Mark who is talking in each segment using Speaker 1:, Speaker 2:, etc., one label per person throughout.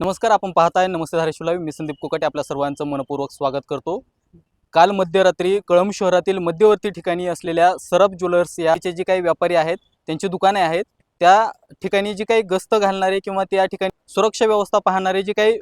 Speaker 1: नमस्कार आपण पाहताय नमस्ते धारेश्वला. मी संदीप कोकाटे आपल्या सर्वांचं मनपूर्वक स्वागत करतो. काल मध्यरात्री कळंब शहरातील मध्यवर्ती ठिकाणी असलेल्या सरब ज्वेलर्स याचे जे काही व्यापारी आहेत त्यांची दुकाने आहेत त्या ठिकाणी जी काही गस्त घालणारे किंवा त्या ठिकाणी सुरक्षा व्यवस्था पाहणारे जे काही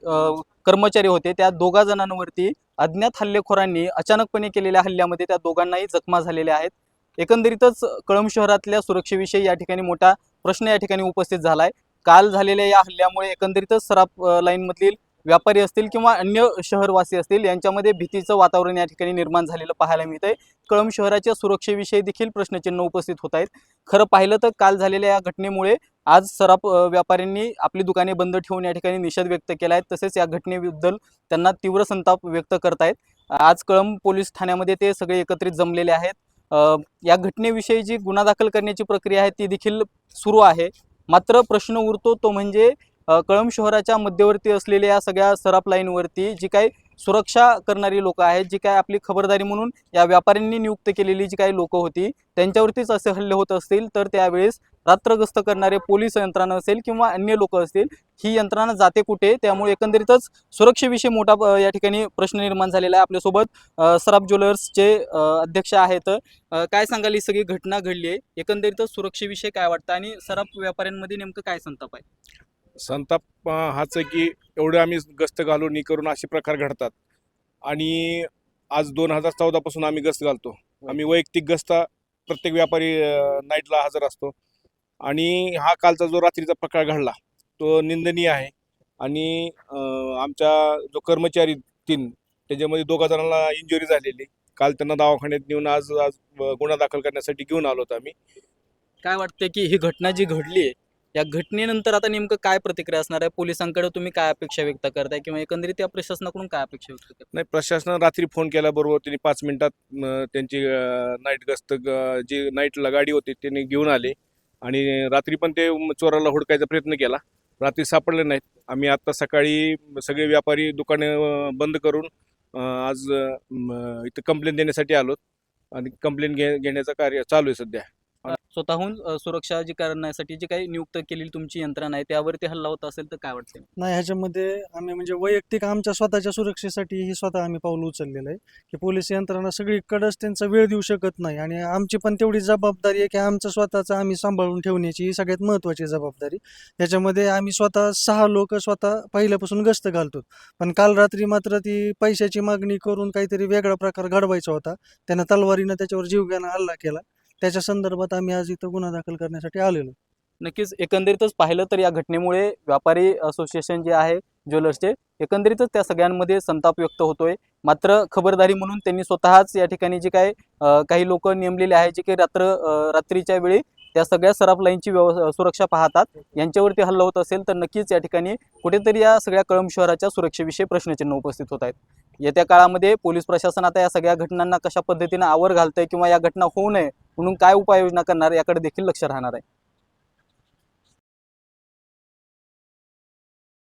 Speaker 1: कर्मचारी होते त्या दोघा जणांवरती अज्ञात हल्लेखोरांनी अचानकपणे केलेल्या हल्ल्यामध्ये त्या दोघांनाही जखमा झालेल्या आहेत. एकंदरीतच कळंब शहरातल्या सुरक्षेविषयी या ठिकाणी मोठा प्रश्न या ठिकाणी उपस्थित झालाय. काल झालेल्या या हल्ल्यामुळे एकंदरीतच सराफ लाईनमधील व्यापारी असतील किंवा अन्य शहरवासी असतील यांच्यामध्ये भीतीचं वातावरण या ठिकाणी निर्माण झालेलं पाहायला मिळतंय. कळंब शहराच्या सुरक्षेविषयी देखील प्रश्नचिन्ह उपस्थित होत आहेत. खरं पाहिलं तर काल झालेल्या या घटनेमुळे आज सराफ व्यापाऱ्यांनी आपली दुकाने बंद ठेवून या ठिकाणी निषेध व्यक्त केला आहे. तसेच या घटनेबद्दल त्यांना तीव्र संताप व्यक्त करतायत. आज कळंब पोलीस ठाण्यामध्ये ते सगळे एकत्रित जमलेले आहेत. या घटनेविषयी जी गुन्हा दाखल करण्याची प्रक्रिया आहे ती देखील सुरू आहे. मात्र प्रश्न उरतो तो म्हणजे कळंब शहराच्या मध्यवर्ती असलेल्या या सगळ्या सराप लाईनवरती जी काही सुरक्षा करणारी लोक आहेत जी काय आपली खबरदारी म्हणून या व्यापाऱ्यांनी नियुक्त केलेली जी काही लोक होती त्यांच्यावरतीच असे हल्ले होत असतील तर त्यावेळेस रात्रगस्त करणारे पोलीस यंत्रणा असेल किंवा अन्य लोक असतील ही यंत्रणा जाते कुठे? त्यामुळे एकंदरीतच सुरक्षेविषयी मोठा या ठिकाणी प्रश्न निर्माण झालेला आहे. आपल्यासोबत सराफ ज्वेलर्सचे अध्यक्ष आहेत. काय सांगाल ही सगळी घटना घडली आहे? एकंदरीतच सुरक्षेविषयी काय वाटतं? आणि सराफ व्यापाऱ्यांमध्ये नेमकं काय संताप आहे?
Speaker 2: संताप हाच आहे की एवढे आम्ही गस्त घालून करून असे प्रकार घडतात. आणि आज दोन हजार चौदापासून आम्ही गस्त घालतो. आम्ही वैयक्तिक गस्ता प्रत्येक व्यापारी नाईटला हजर असतो. आणि हा कालचा जो रात्रीचा प्रकार घडला तो निंदनीय आहे. आणि आमच्या जो कर्मचारी तीन त्याच्यामध्ये दोघा जणांना इंजुरी झालेली. काल त्यांना दवाखान्यात नेऊन आज आज गुन्हा दाखल करण्यासाठी घेऊन आलो होतो आम्ही.
Speaker 1: काय वाटतं की ही घटना जी घडली आहे या घटनेनंतर आता नेमकं काय प्रतिक्रिया असणार आहे? पोलिसांकडे तुम्ही काय अपेक्षा व्यक्त करताय? किंवा एकंदरीत या प्रशासनाकडून काय अपेक्षा व्यक्त करताय?
Speaker 2: नाही प्रशासनानं रात्री फोन केल्याबरोबर त्यांनी पाच मिनिटात त्यांची नाईट गस्त जी नाईटला गाडी होती त्यांनी घेऊन आले. आणि रात्री पण ते चोराला हुडकायचा प्रयत्न केला. रात्री सापडले नाहीत. आम्ही आता सकाळी सगळे व्यापारी दुकाने बंद करून आज इथं कंप्लेंट देण्यासाठी आलो आणि कंप्लेंट घे घेण्याचं कार्य चालू आहे सध्या.
Speaker 1: स्वतःहून सुरक्षा जी करण्यासाठी जी काही नियुक्त केलेली तुमची यंत्रणा आहे त्यावरती हल्ला होत असेल तर काय वाटतं
Speaker 3: नाही ह्याच्यामध्ये आम्ही म्हणजे वैयक्तिक आमच्या स्वतःच्या सुरक्षेसाठी ही स्वतः आम्ही पाऊल उचललेलं आहे. की पोलीस यंत्रणा सगळीकडंच त्यांचा वेळ देऊ शकत नाही आणि आमची पण तेवढी जबाबदारी आहे की आमचं स्वतःचं आम्ही सांभाळून ठेवण्याची ही सगळ्यात महत्त्वाची जबाबदारी. त्याच्यामध्ये आम्ही स्वतः सहा लोक स्वतः पहिल्यापासून गस्त घालतो पण काल रात्री मात्र ती पैशाची मागणी करून काहीतरी वेगळा प्रकार घडवायचा होता. त्यानं तलवारीनं त्याच्यावर जीवघेणा हल्ला केला. त्याच्या संदर्भात आम्ही आज इथं गुन्हा दाखल करण्यासाठी आलेलो.
Speaker 1: नक्कीच एकंदरीतच पाहिलं तर या घटनेमुळे व्यापारी असोसिएशन जे आहे ज्वेलर्सचे एकंदरीतच त्या सगळ्यांमध्ये संताप व्यक्त होतोय. मात्र खबरदारी म्हणून त्यांनी स्वतःच या ठिकाणी जे काय काही लोक नेमलेले आहेत जे काही रात्र रात्रीच्या वेळी त्या सगळ्या सराफ लाईनची व्यव सुरक्षा पाहतात. यांच्यावरती हल्ला होत असेल तर नक्कीच या ठिकाणी कुठेतरी या सगळ्या कळंब शहराच्या सुरक्षेविषयी प्रश्नचिन्ह उपस्थित होत आहेत. येत्या काळामध्ये पोलीस प्रशासन आता या सगळ्या घटनांना कशा पद्धतीनं आवर घालतंय किंवा या घटना होऊ नये म्हणून काय उपाययोजना करणार याकडे देखील लक्ष राहणार आहे.